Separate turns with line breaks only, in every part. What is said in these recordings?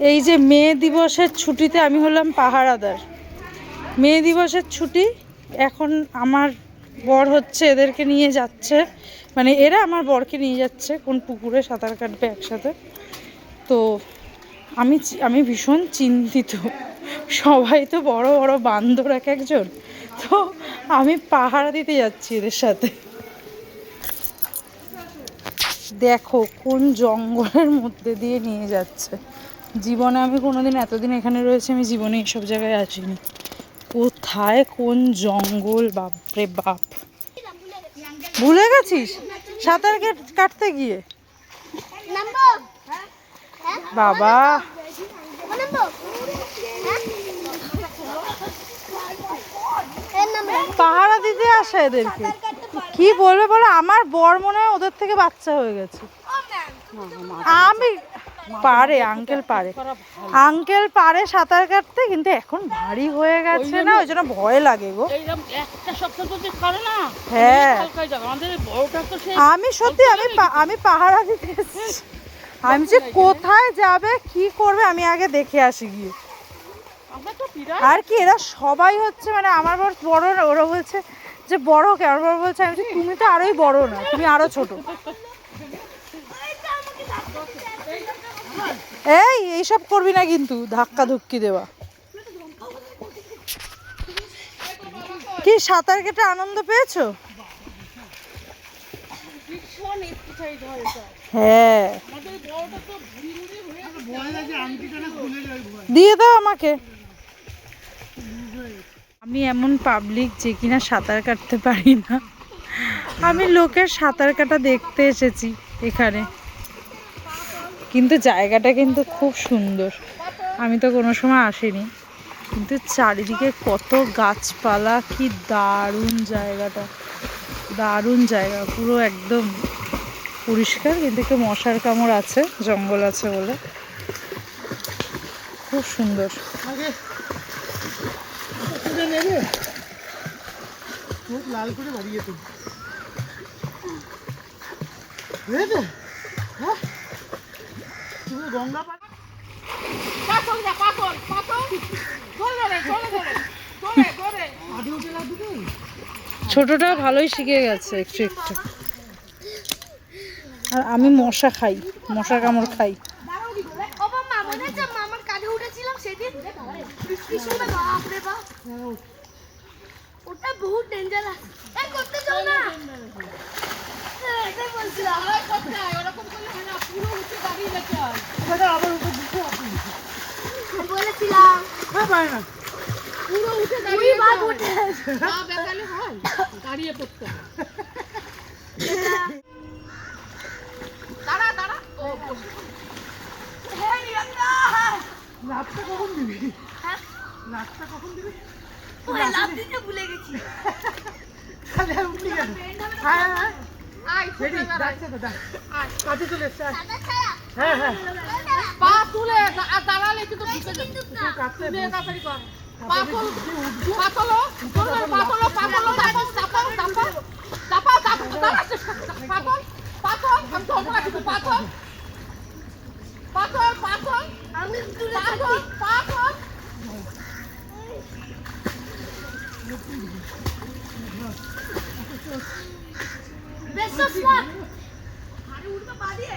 এই যে মে দিবসের ছুটিতে আমি হলাম পাহারাদার। মে দিবসের ছুটি এখন আমার বর হচ্ছে এদেরকে নিয়ে যাচ্ছে। মানে এরা আমার বরকে নিয়ে যাচ্ছে, কোন পুকুরে সাঁতার কাটবে একসাথে। তো আমি আমি ভীষণ চিন্তিত। সবাই তো বড় বড় বান্দর এক একজন। তো আমি পাহারা দিতে যাচ্ছি এদের সাথে। দেখো কোন জঙ্গলের মধ্যে দিয়ে নিয়ে যাচ্ছে। জীবনে আমি কোনোদিন এতদিন এখানে রয়েছে আমি জীবনে এইসব জায়গায় আসিনি। কোথায় কোন জঙ্গল? বাপরে বাপ। ভুলে গেছিস? সাঁতার কেট- কাটতে গিয়ে? বাবা। পাহারা দিতে আসে এদেরকে। কি বলবে বলো? আমার বর মনে হয় ওদের থেকে বাচ্চা হয়ে গেছে। আমি পারে আঙ্কেল পারে। আঙ্কেল পারে সাঁতার কাটতে কিন্তু এখন ভারী হয়ে গেছে না ওই জন্য ভয় লাগে গো।
একটা সপ্তাহ যদি করে না
হ্যাঁ। আমি সত্যি আমি আমি পাহারা দিতে আমি যে কোথায় যাবে কি করবে আমি আগে দেখে আসি গিয়ে। আর কি এরা সবাই হচ্ছে মানে আমার বড় না ওরা বলছে যে বড় কে? আমার বর বলছে আমি বলছি, তুমি তো আরোই বড় না তুমি আরও ছোট এই এইসব করবি না কিন্তু ধাক্কা ধুক্কি দেওয়া। কি, সাঁতার কেটে আনন্দ পেয়েছ?
হয়ে।
দিয়ে দাও আমাকে। আমি এমন পাবলিক যে কিনা সাঁতার কাটতে পারি না। আমি লোকের সাঁতার কাটা দেখতে এসেছি এখানে। কিন্তু জায়গাটা কিন্তু খুব সুন্দর। আমি তো কোনো সময় আসিনি। কিন্তু চারিদিকে কত গাছপালা, কি দারুণ জায়গাটা। দারুণ জায়গা, পুরো একদম পরিষ্কার, কিন্তু একটু মশার কামড় আছে, জঙ্গল আছে বলে। খুব সুন্দর।
লাল করে বাড়িয়ে হ্যাঁ? তুমি গঙ্গা পাড়
পাথর যা পাথর পাথর। ধরে ধরে ধরে ধরে ধরে ধরে।
আগে উঠে না দুটো
ছোটটা ভালোই শিখে গেছে একটু একটু আর আমি মশা খাই মশা কামড় খাই।
ও মা মনে আছে মামার কাঁধে উঠেছিলাম সেদিন বৃষ্টির সময় বাপ রে বাপ ওটা বহুত ডেঞ্জারাস এই করতে চাও না হ্যাঁ, এটাই বলছিলাম
কোথায় ওরকম করলে হয় না পুরো উঠে দাঁড়িয়ে গেছে আর।
দাদা আবার উপর দিতে আপনি
আমি বলেছিলাম
হ্যাঁ না
পুরো উঠে দাঁড়িয়ে
ভাগ উঠে
না বেকালে হয় দাঁড়িয়ে পড়তে দাঁড়া দাঁড়া। ও।
রাতটা কখন দিবি?
হ্যাঁ?
রাতটা কখন দিবি?
লাভ দিতে ভুলে গেছি।
তাহলে উঠলি কেন? হ্যাঁ হ্যাঁ হ্যাঁ।
আয়
রেডি। ডাকছে তো ডাক কাছে চলে এসছে হ্যাঁ হ্যাঁ।
পা তুলে দাঁড়ালে কিন্তু ঢুকে যাবে
কিন্তু না
কাছে
তাড়াতাড়ি কর পা তোল পা তোলো তোলো, পা তোলো পা তোলো চাপাও চাপাও চাপাও চাপাও চাপাও দাঁড়া পা তোল পা তোল আমি ধরবো না কিন্তু পা তোল পা তোল পা
আমি তুলে
পা তোল পা তোল
বেস্ট অফ লাক আরে উঠবে পা দিয়ে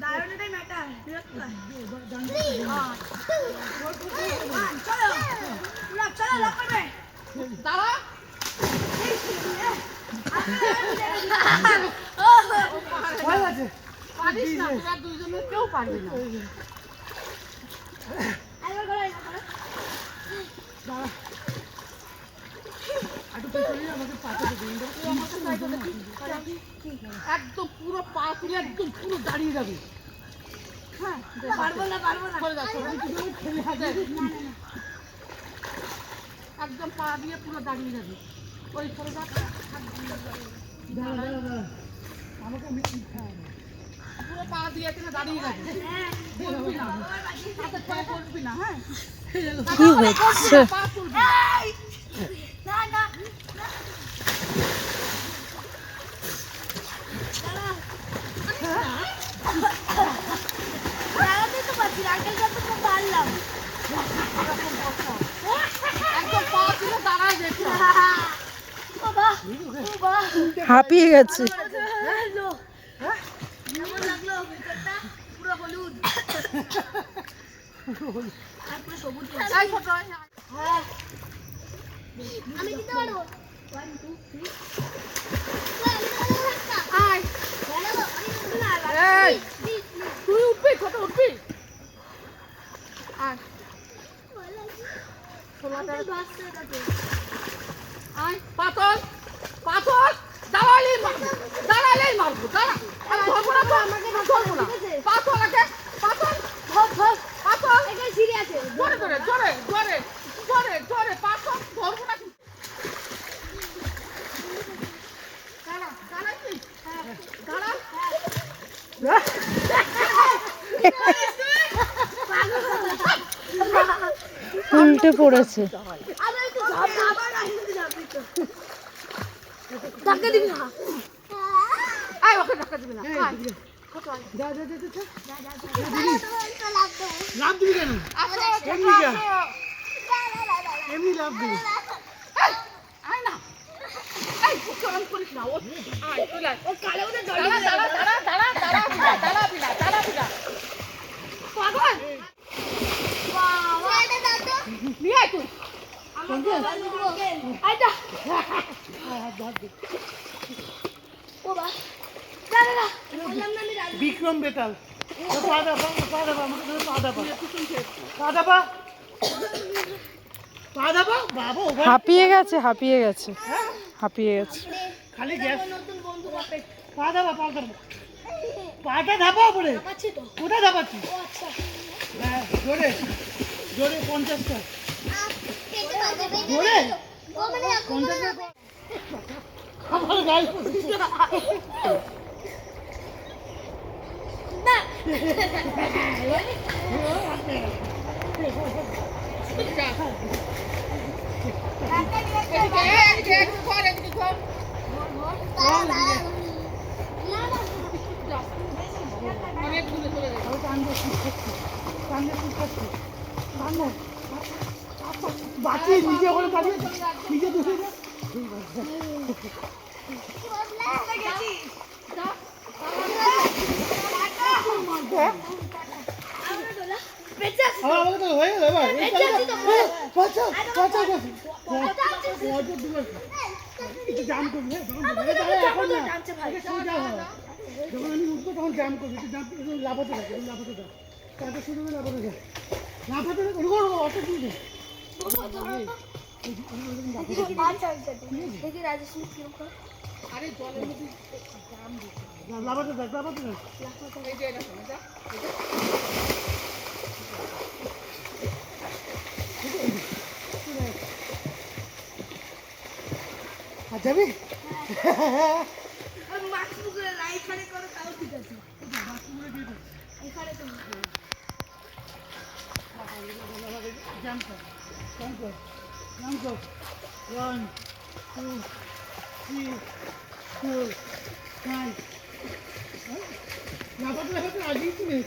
দারুণটাই ম্যাটার বিরক্ত চলো চলো লাভ করবে
দাঁড়া পারিস না তোরা দুইজনে কেউ পারবি না
করো একবার করো
একটু পেছনে আমাকে পাঠাতে দিন
একদম পুরো পা তুলে একদম পুরো দাঁড়িয়ে যাবে।
পারব না পারব না।
সরে যা, সরে যা। একদম পা দিয়ে পুরো দাঁড়িয়ে যাবে। ওই সরে যা
দাঁড়া দাঁড়া দাঁড়া। আমাকে
পুরো পা দিয়ে এখানে দাঁড়িয়ে গেছে বলবি না। হাতে পায়ে বলবি না হ্যাঁ?
কি হচ্ছে
পা তুলবি
না না দাঁড়াতেই তো পারছি না, আঙ্কেল যত তো পারলাম
একদম পা তুলে দাঁড়ায় দেখো
বাবা বাবা
হাঁপিয়ে গেছে
হ্যালো কেমন লাগল ভিতরটা পুরো হলুদ আর পুরো সবুজ
এই ছোট উঠবি ছোট আয় আয় পাতল পাতল দাঁড়ালেই মারবো দাঁড়ালেই মারবো দাঁড়া আমি ধরবো না তো আমাকে ধরবো না। পাতল আগে পাতল পাতল জোরে জোরে জোরে জোরে জোরে জোরে পাতল ধরবো না। দাঁড়া দাঁড়া দাঁড়া
উল্টে পড়েছে
ধাক্কা দিবি না
আয় ওকে ধাক্কা দিবি না আয়
যা যা যা যা, যা লাভ দিবি কেন?
আসো
এমনি লাভ দিবি।
ও আয় দাঁড়া দাঁড়া দাঁড়া দাঁড়া দাঁড়া দাঁড়া দাঁড়া বিনা পাগল নিয়ে আয় তুই
বিক্রম বেতাল। ও দাপা বাবা ওভার
হাঁপিয়ে গেছে হাঁপিয়ে গেছে। হাঁপিয়ে গেছে।
খালি গ্যাস। পা দাপা পা দাপা পাটা ধাপা উপরে। কোথায় ধাপাচ্ছি হ্যাঁ জোরে জোরে পঞ্চাশটা। পঞ্চাশটা আমার গায়ে
চলে
আমি কান্দে কান্দে কান্দো বাঁচি নিজে ওখানে দাঁড়িয়ে নিজে হয়ে? একটু জাম করবি হ্যাঁ? জাম করবি। যখন আমি উঠবো তখন জাম করবি। লাফাতে থাক লাফাতে থাক। কাটা শুরু করে লাফাতে থাক। লাফাতে অত কি
আর
যাবি?
এখানে তো
Danke. Danke. One, two, three, four, five. Ja, aber du hast ja nichts mehr.